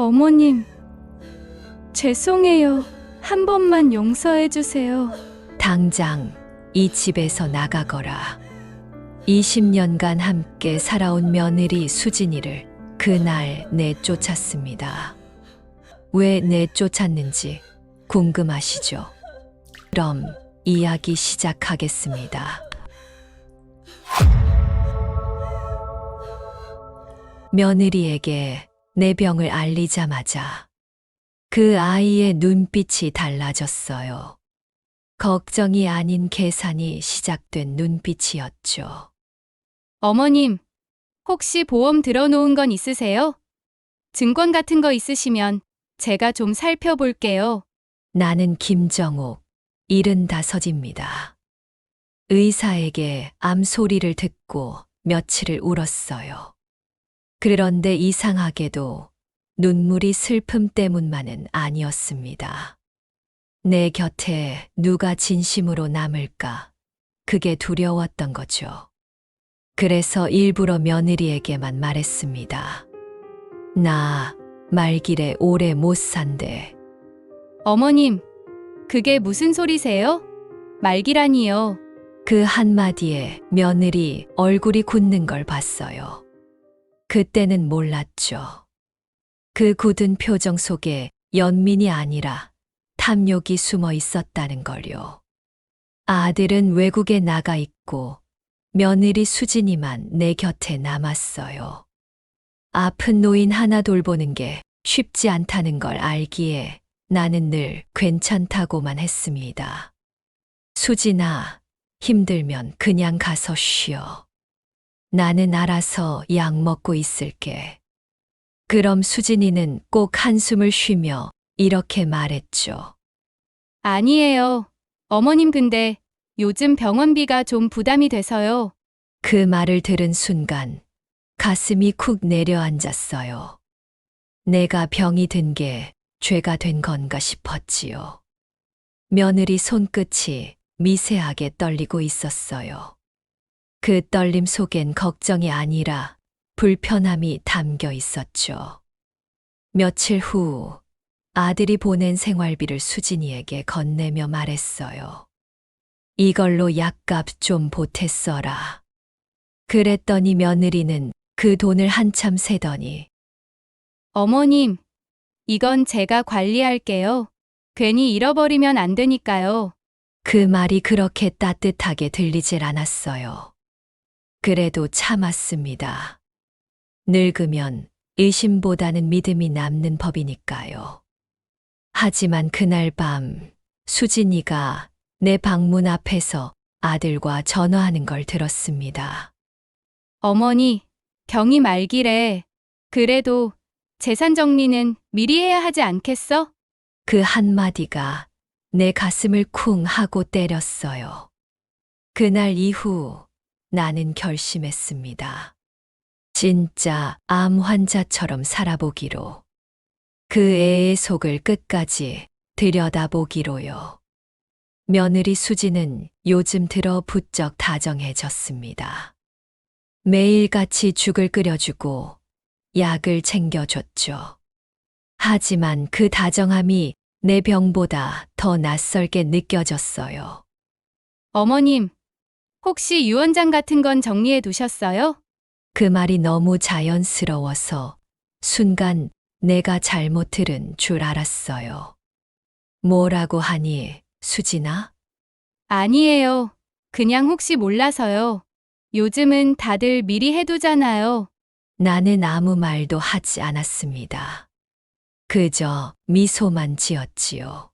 어머님, 죄송해요. 한 번만 용서해 주세요. 당장 이 집에서 나가거라. 20년간 함께 살아온 며느리 수진이를 그날 내쫓았습니다. 왜 내쫓았는지 궁금하시죠? 그럼 이야기 시작하겠습니다. 며느리에게 내 병을 알리자마자 그 아이의 눈빛이 달라졌어요. 걱정이 아닌 계산이 시작된 눈빛이었죠. 어머님, 혹시 보험 들어놓은 건 있으세요? 증권 같은 거 있으시면 제가 좀 살펴볼게요. 나는 김정옥, 75입니다. 의사에게 암 소리를 듣고 며칠을 울었어요. 그런데 이상하게도 눈물이 슬픔 때문만은 아니었습니다. 내 곁에 누가 진심으로 남을까? 그게 두려웠던 거죠. 그래서 일부러 며느리에게만 말했습니다. 나 말길에 오래 못 산대. 어머님, 그게 무슨 소리세요? 말기라니요. 그 한마디에 며느리 얼굴이 굳는 걸 봤어요. 그때는 몰랐죠. 그 굳은 표정 속에 연민이 아니라 탐욕이 숨어 있었다는 걸요. 아들은 외국에 나가 있고 며느리 수진이만 내 곁에 남았어요. 아픈 노인 하나 돌보는 게 쉽지 않다는 걸 알기에 나는 늘 괜찮다고만 했습니다. 수진아, 힘들면 그냥 가서 쉬어. 나는 알아서 약 먹고 있을게. 그럼 수진이는 꼭 한숨을 쉬며 이렇게 말했죠. 아니에요. 어머님 근데 요즘 병원비가 좀 부담이 돼서요. 그 말을 들은 순간 가슴이 쿡 내려앉았어요. 내가 병이 든 게 죄가 된 건가 싶었지요. 며느리 손끝이 미세하게 떨리고 있었어요. 그 떨림 속엔 걱정이 아니라 불편함이 담겨 있었죠. 며칠 후 아들이 보낸 생활비를 수진이에게 건네며 말했어요. 이걸로 약값 좀 보탰어라. 그랬더니 며느리는 그 돈을 한참 세더니 어머님, 이건 제가 관리할게요. 괜히 잃어버리면 안 되니까요. 그 말이 그렇게 따뜻하게 들리질 않았어요. 그래도 참았습니다. 늙으면 의심보다는 믿음이 남는 법이니까요. 하지만 그날 밤 수진이가 내 방문 앞에서 아들과 전화하는 걸 들었습니다. 어머니, 경이 말기래. 그래도 재산 정리는 미리 해야 하지 않겠어? 그 한마디가 내 가슴을 쿵 하고 때렸어요. 그날 이후 나는 결심했습니다. 진짜 암 환자처럼 살아보기로. 그 애의 속을 끝까지 들여다보기로요. 며느리 수지는 요즘 들어 부쩍 다정해졌습니다. 매일같이 죽을 끓여주고 약을 챙겨줬죠. 하지만 그 다정함이 내 병보다 더 낯설게 느껴졌어요. 어머님, 혹시 유언장 같은 건 정리해 두셨어요? 그 말이 너무 자연스러워서 순간 내가 잘못 들은 줄 알았어요. 뭐라고 하니, 수진아? 아니에요. 그냥 혹시 몰라서요. 요즘은 다들 미리 해두잖아요. 나는 아무 말도 하지 않았습니다. 그저 미소만 지었지요.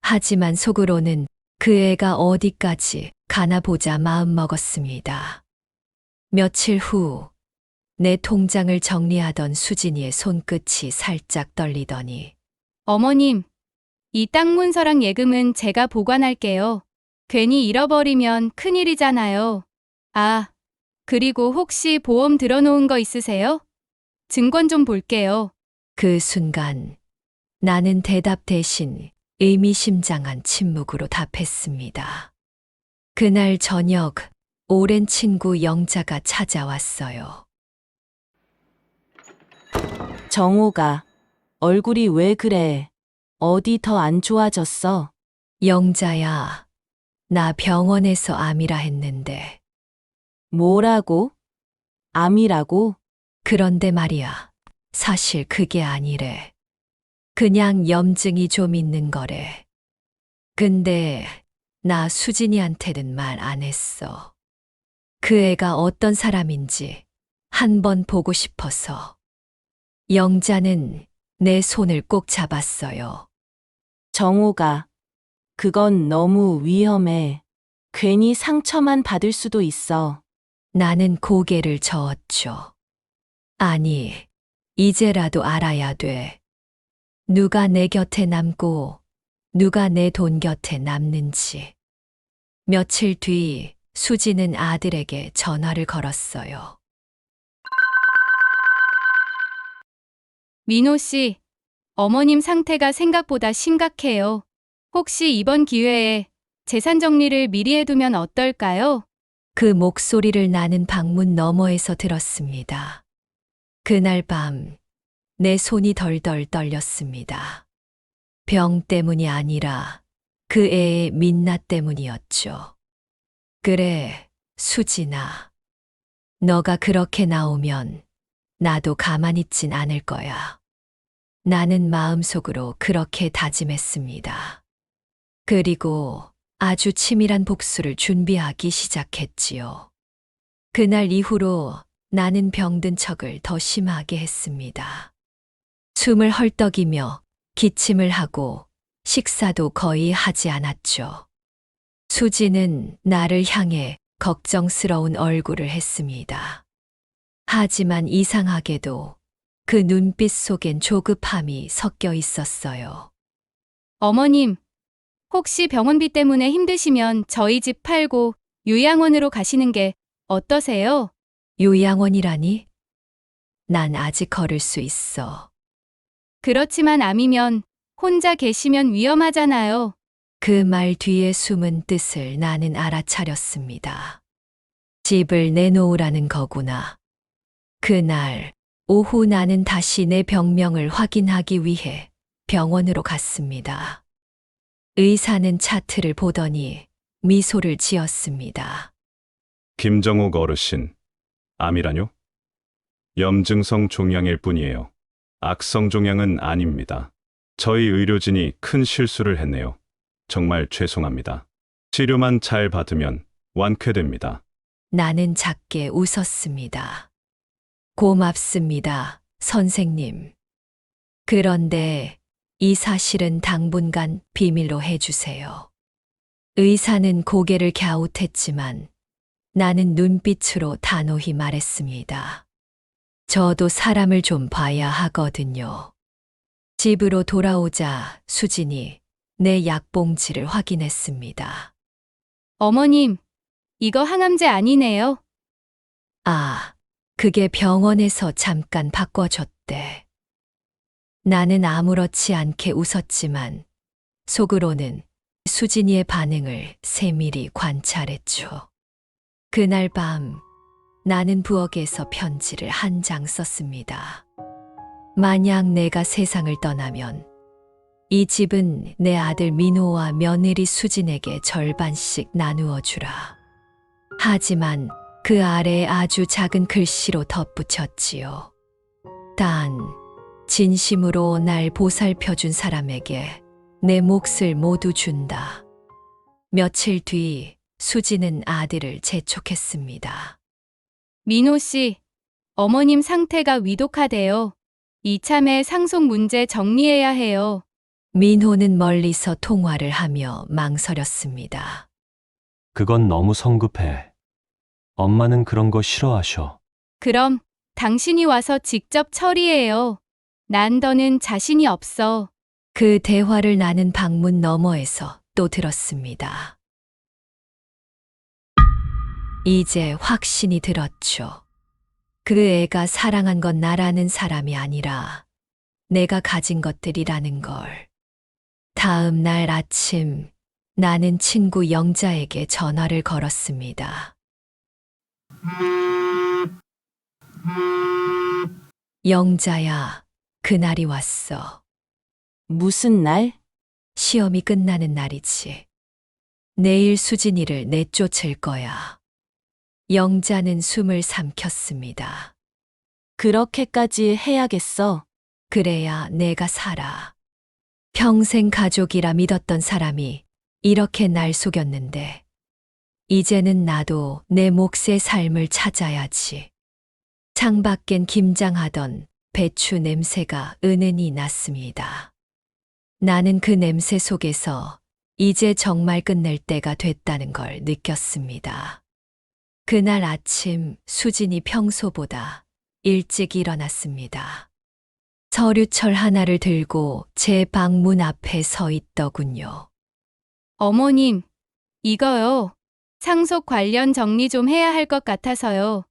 하지만 속으로는 그 애가 어디까지 가나 보자 마음먹었습니다. 며칠 후, 내 통장을 정리하던 수진이의 손끝이 살짝 떨리더니, 어머님, 이 땅 문서랑 예금은 제가 보관할게요. 괜히 잃어버리면 큰일이잖아요. 아, 그리고 혹시 보험 들어놓은 거 있으세요? 증권 좀 볼게요. 그 순간 나는 대답 대신 의미심장한 침묵으로 답했습니다. 그날 저녁 오랜 친구 영자가 찾아왔어요. 정호가 얼굴이 왜 그래? 어디 더 안 좋아졌어? 영자야, 나 병원에서 암이라 했는데. 뭐라고? 암이라고? 그런데 말이야. 사실 그게 아니래. 그냥 염증이 좀 있는 거래. 근데 나 수진이한테는 말 안 했어. 그 애가 어떤 사람인지 한 번 보고 싶어서. 영자는 내 손을 꼭 잡았어요. 정호가. 그건 너무 위험해. 괜히 상처만 받을 수도 있어. 나는 고개를 저었죠. 아니, 이제라도 알아야 돼. 누가 내 곁에 남고 누가 내 돈 곁에 남는지. 며칠 뒤 수지는 아들에게 전화를 걸었어요. 민호 씨, 어머님 상태가 생각보다 심각해요. 혹시 이번 기회에 재산 정리를 미리 해두면 어떨까요? 그 목소리를 나는 방문 너머에서 들었습니다. 그날 밤, 내 손이 덜덜 떨렸습니다. 병 때문이 아니라 그 애의 민낯 때문이었죠. 그래, 수진아. 너가 그렇게 나오면 나도 가만히 있진 않을 거야. 나는 마음속으로 그렇게 다짐했습니다. 그리고 아주 치밀한 복수를 준비하기 시작했지요. 그날 이후로 나는 병든 척을 더 심하게 했습니다. 숨을 헐떡이며 기침을 하고 식사도 거의 하지 않았죠. 수지는 나를 향해 걱정스러운 얼굴을 했습니다. 하지만 이상하게도 그 눈빛 속엔 조급함이 섞여 있었어요. 어머님, 혹시 병원비 때문에 힘드시면 저희 집 팔고 요양원으로 가시는 게 어떠세요? 요양원이라니? 난 아직 걸을 수 있어. 그렇지만 암이면 혼자 계시면 위험하잖아요. 그 말 뒤에 숨은 뜻을 나는 알아차렸습니다. 집을 내놓으라는 거구나. 그날 오후 나는 다시 내 병명을 확인하기 위해 병원으로 갔습니다. 의사는 차트를 보더니 미소를 지었습니다. 김정욱 어르신, 암이라뇨? 염증성 종양일 뿐이에요. 악성 종양은 아닙니다. 저희 의료진이 큰 실수를 했네요. 정말 죄송합니다. 치료만 잘 받으면 완쾌됩니다. 나는 작게 웃었습니다. 고맙습니다, 선생님. 그런데 이 사실은 당분간 비밀로 해주세요. 의사는 고개를 갸웃했지만 나는 눈빛으로 단호히 말했습니다. 저도 사람을 좀 봐야 하거든요. 집으로 돌아오자 수진이 내 약봉지를 확인했습니다. 어머님, 이거 항암제 아니네요. 아, 그게 병원에서 잠깐 바꿔줬대. 나는 아무렇지 않게 웃었지만 속으로는 수진이의 반응을 세밀히 관찰했죠. 그날 밤 나는 부엌에서 편지를 한 장 썼습니다. 만약 내가 세상을 떠나면 이 집은 내 아들 민호와 며느리 수진에게 절반씩 나누어 주라. 하지만 그 아래에 아주 작은 글씨로 덧붙였지요. 단, 진심으로 날 보살펴 준 사람에게 내 몫을 모두 준다. 며칠 뒤 수지는 아들을 재촉했습니다. 민호 씨, 어머님 상태가 위독하대요. 이참에 상속 문제 정리해야 해요. 민호는 멀리서 통화를 하며 망설였습니다. 그건 너무 성급해. 엄마는 그런 거 싫어하셔. 그럼 당신이 와서 직접 처리해요. 난 더는 자신이 없어. 그 대화를 나는 방문 너머에서 또 들었습니다. 이제 확신이 들었죠. 그 애가 사랑한 건 나라는 사람이 아니라 내가 가진 것들이라는 걸. 다음 날 아침 나는 친구 영자에게 전화를 걸었습니다. 영자야, 그날이 왔어. 무슨 날? 시험이 끝나는 날이지. 내일 수진이를 내쫓을 거야. 영자는 숨을 삼켰습니다. 그렇게까지 해야겠어. 그래야 내가 살아. 평생 가족이라 믿었던 사람이 이렇게 날 속였는데, 이제는 나도 내 몫의 삶을 찾아야지. 창밖엔 김장하던 배추 냄새가 은은히 났습니다. 나는 그 냄새 속에서 이제 정말 끝낼 때가 됐다는 걸 느꼈습니다. 그날 아침 수진이 평소보다 일찍 일어났습니다. 서류철 하나를 들고 제 방문 앞에 서 있더군요. 어머님, 이거요. 상속 관련 정리 좀 해야 할 것 같아서요.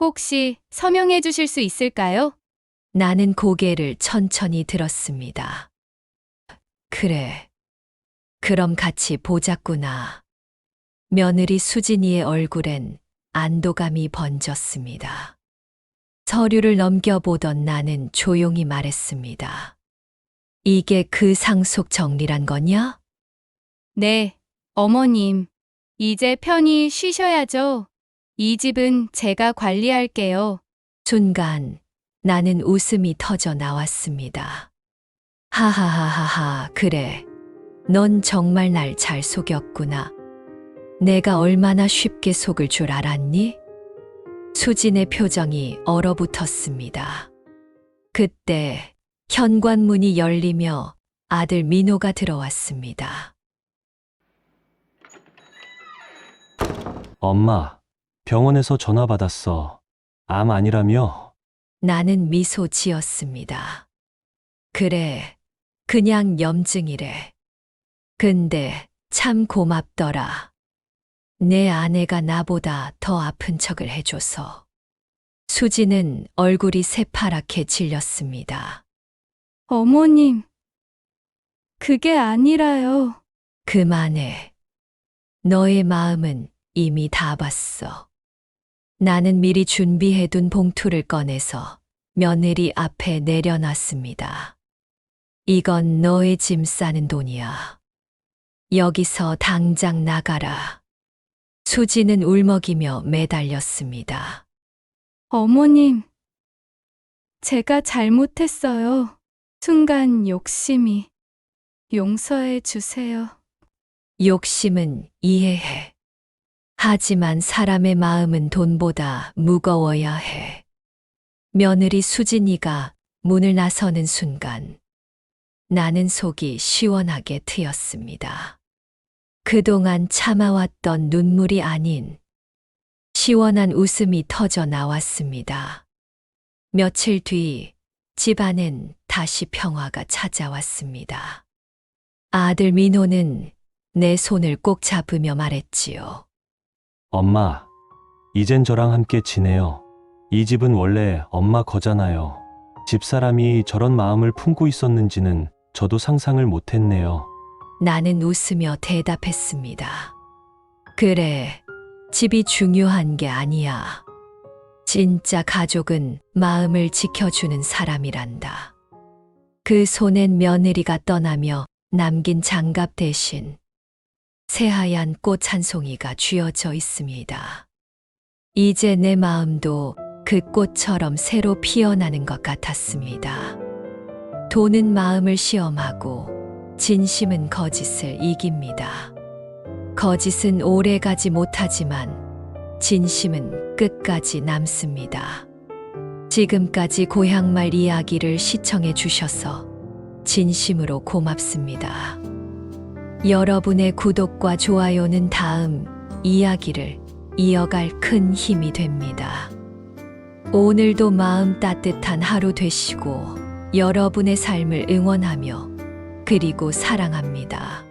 혹시 서명해 주실 수 있을까요? 나는 고개를 천천히 들었습니다. 그래. 그럼 같이 보자꾸나. 며느리 수진이의 얼굴엔 안도감이 번졌습니다. 서류를 넘겨보던 나는 조용히 말했습니다. 이게 그 상속 정리란 거냐? 네, 어머님. 이제 편히 쉬셔야죠. 이 집은 제가 관리할게요. 순간 나는 웃음이 터져 나왔습니다. 하하하하하, 그래. 넌 정말 날 잘 속였구나. 내가 얼마나 쉽게 속을 줄 알았니? 수진의 표정이 얼어붙었습니다. 그때 현관문이 열리며 아들 민호가 들어왔습니다. 엄마, 병원에서 전화 받았어. 암 아니라며? 나는 미소 지었습니다. 그래, 그냥 염증이래. 근데 참 고맙더라. 내 아내가 나보다 더 아픈 척을 해줘서. 수지는 얼굴이 새파랗게 질렸습니다. 어머님. 그게 아니라요. 그만해. 너의 마음은 이미 다 봤어. 나는 미리 준비해둔 봉투를 꺼내서 며느리 앞에 내려놨습니다. 이건 너의 짐 싸는 돈이야. 여기서 당장 나가라. 수지는 울먹이며 매달렸습니다. 어머님. 제가 잘못했어요. 순간 욕심이. 용서해 주세요. 욕심은 이해해. 하지만 사람의 마음은 돈보다 무거워야 해. 며느리 수진이가 문을 나서는 순간 나는 속이 시원하게 트였습니다. 그동안 참아왔던 눈물이 아닌 시원한 웃음이 터져 나왔습니다. 며칠 뒤 집안엔 다시 평화가 찾아왔습니다. 아들 민호는 내 손을 꼭 잡으며 말했지요. 엄마, 이젠 저랑 함께 지내요. 이 집은 원래 엄마 거잖아요. 집사람이 저런 마음을 품고 있었는지는 저도 상상을 못했네요. 나는 웃으며 대답했습니다. 그래, 집이 중요한 게 아니야. 진짜 가족은 마음을 지켜주는 사람이란다. 그 손엔 며느리가 떠나며 남긴 장갑 대신 새하얀 꽃 한 송이가 쥐어져 있습니다. 이제 내 마음도 그 꽃처럼 새로 피어나는 것 같았습니다. 돈은 마음을 시험하고 진심은 거짓을 이깁니다. 거짓은 오래 가지 못하지만 진심은 끝까지 남습니다. 지금까지 고향말 이야기를 시청해 주셔서 진심으로 고맙습니다. 여러분의 구독과 좋아요는 다음 이야기를 이어갈 큰 힘이 됩니다. 오늘도 마음 따뜻한 하루 되시고 여러분의 삶을 응원하며 그리고 사랑합니다.